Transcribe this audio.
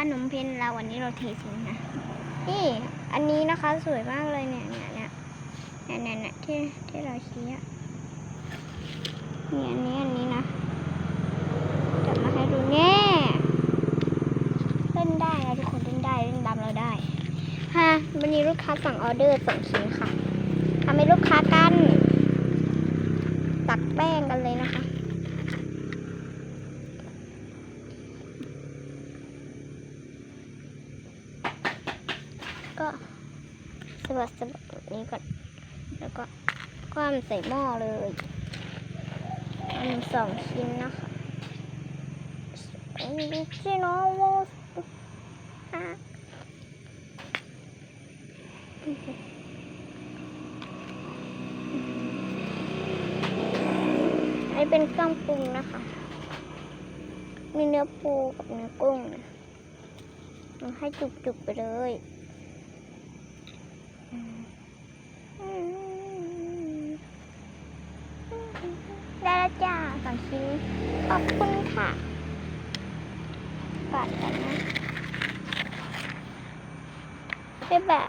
ขนมเพนเราวันนี้เราเททิ้งนะนี่อันนี้นะคะสวยมากเลยเนี่ยเนี่ยเนี่ยเนี่ยเนี่ยเนี่ยที่ที่เราชี้อะนี่อันนี้อันนี้นะจับมาให้ดูแน่เล่นได้นะทุกคนเล่นได้เล่นตามเราได้ฮะวันนี้ลูกค้าสั่งออเดอร์สองชิ้นค่ะทำให้ลูกค้ากัน ตักแป้งกันเลยนะคะ ก็สะบัดสะบัดแบบนี้ก่อน แล้วก็คว่ำใส่หม้อเลยอันสองชิ้นนะคะอันนี้ชิโนโวสอะอันนี้เป็นเครื่องปรุงนะคะ มีเนื้อปูกับเนื้อกุ้งนะให้จุกๆไปเลย ได้แล้วจ้าสองชิ้นขอบคุณค่ะกัดกันนะเป็นแบบ